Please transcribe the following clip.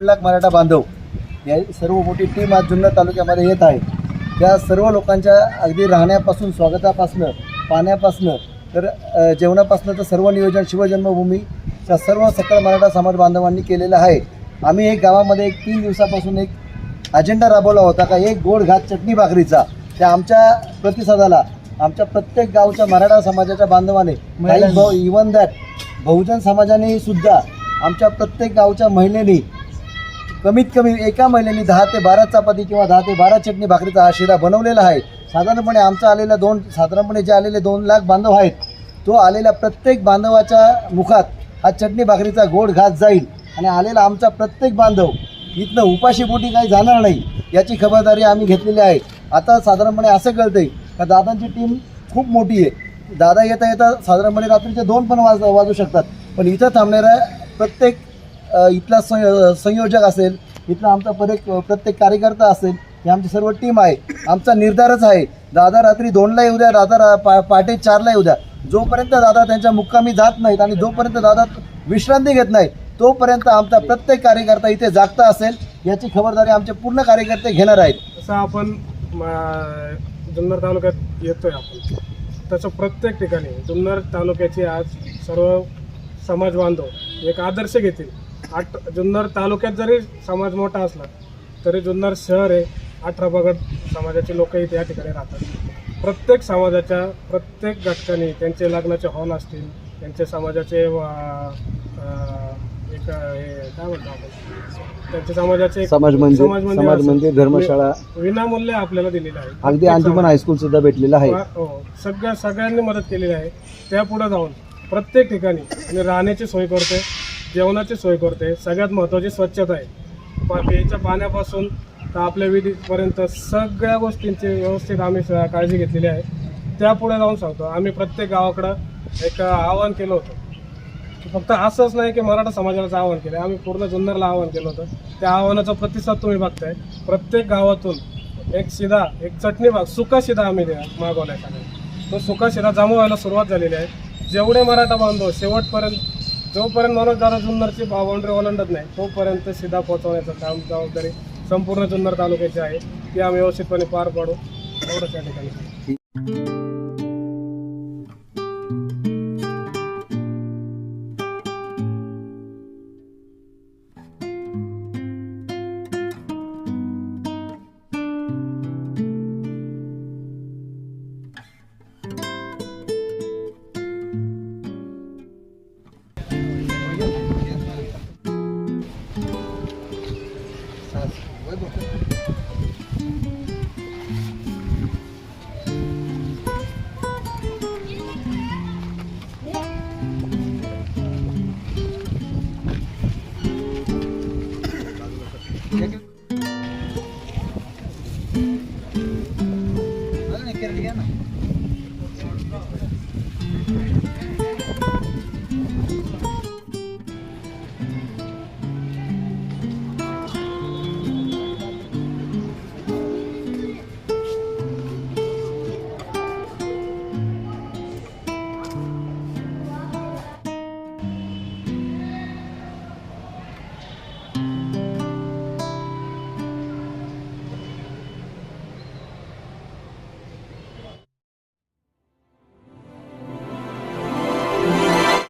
लाख मराठा बांधव या सर्व मोठी टीम आज जुन्नर तालुक्यामध्ये येत आहे त्या सर्व लोकांच्या अगदी राहण्यापासून स्वागतापासनं पाण्यापासनं तर जेवणापासनं तर सर्व नियोजन शिवजन्मभूमीच्या सर्व सकल मराठा समाज बांधवांनी केलेलं आहे. आम्ही एक गावामध्ये एक तीन दिवसापासून एक अजेंडा राबवला होता का एक गोड घात चटणी भाकरीचा. त्या आमच्या प्रतिसादाला आमच्या प्रत्येक गावच्या मराठा समाजाच्या बांधवाने इवन दॅट बहुजन समाजाने सुद्धा आमच्या प्रत्येक गावच्या महिलेनी कमीत कमी एका महिन्याने दहा ते बारा चपाती किंवा दहा ते बारा चटणी भाकरीचा हा शिरा बनवलेला आहे. साधारणपणे आमचा आलेला दोन साधारणपणे जे आलेले दोन लाख बांधव आहेत तो आलेल्या प्रत्येक बांधवाच्या मुखात हा चटणी भाकरीचा गोड घात जाईल. आणि आलेला आमचा प्रत्येक बांधव इथनं उपाशीपोटी काही जाणार नाही याची खबरदारी आम्ही घेतलेली आहे. आता साधारणपणे असं कळतंय का दादांची टीम खूप मोठी आहे. दादा येता येता साधारणपणे रात्रीचे दोन पण वाज वाजू शकतात. पण इथं थांबणाऱ्या प्रत्येक इथला संय संयोजक असेल इथला आमचा प्रत्येक प्रत्येक कार्यकर्ता असेल ही आमची सर्व टीम आहे. आमचा निर्धारच आहे. दादा रात्री दोनला येऊ द्या दादा रा पा पहाटे चारला येऊ द्या. जोपर्यंत दादा त्यांच्या मुक्कामी जात नाहीत आणि जोपर्यंत दादा विश्रांती घेत नाही तोपर्यंत आमचा प्रत्येक कार्यकर्ता इथे जागता असेल याची खबरदारी आमचे पूर्ण कार्यकर्ते घेणार आहेत. तसं आपण जुन्नर तालुक्यात येतोय आपण. तसं प्रत्येक ठिकाणी जुन्नर तालुक्याचे आज सर्व समाज बांधव एक आदर्श घेतील. आठ जुन्नर तालुक्यात जरी समाज मोठा असला तरी जुन्नर शहर आहे अठरा पगड समाजाचे लोक इथे या ठिकाणी राहतात. प्रत्येक समाजाच्या प्रत्येक घटकांनी त्यांचे लग्नाचे हॉल असतील त्यांचे समाजाचे एक हे काय म्हणतो आपण? त्यांचे समाजाचे समाज मंदिर समाज मंदिर समाज असेल. मंदिर धर्मशाळा. विनामूल्य आपल्याला दिलेलं आहे. अगदी अंजुमन हायस्कूल सुद्धा भेटलेलं आहे. हो. सगळ्या सगळ्यांनी मदत केलेली आहे. त्या पुढे जाऊन प्रत्येक ठिकाणी आणि राहण्याची सोय करते जेवणाची सोय करते. सगळ्यात महत्त्वाची स्वच्छता आहे. पा प्यायच्या पाण्यापासून तर आपल्या विधीपर्यंत सगळ्या गोष्टींची व्यवस्थित आम्ही काळजी घेतलेली आहे. त्या पुढे जाऊन सांगतो. आम्ही प्रत्येक गावाकडं एक आवाहन केलं होतं. फक्त असंच नाही की मराठा समाजाचं आवाहन केलं. आम्ही पूर्ण जुन्नरला आवाहन केलं होतं. त्या आव्हानाचा प्रतिसाद तुम्ही बघताय. प्रत्येक गावातून एक शिधा एक चटणी भाग सुका शिधा आम्ही द्या मागवलाय तो सुका शिधा जमवायला सुरुवात झालेली आहे. जेवढे मराठा बांधव शेवटपर्यंत जोपर्यंत माणूस दादा जुन्नरची बाउंड्री ओलांडत नाही तोपर्यंत सीधा पोहोचवण्याचं काम जबाबदारी संपूर्ण जुन्नर तालुक्याची आहे. ती आम्ही व्यवस्थितपणे पार पाडू. एवढंच या ठिकाणी. Ano, nagkirligan na.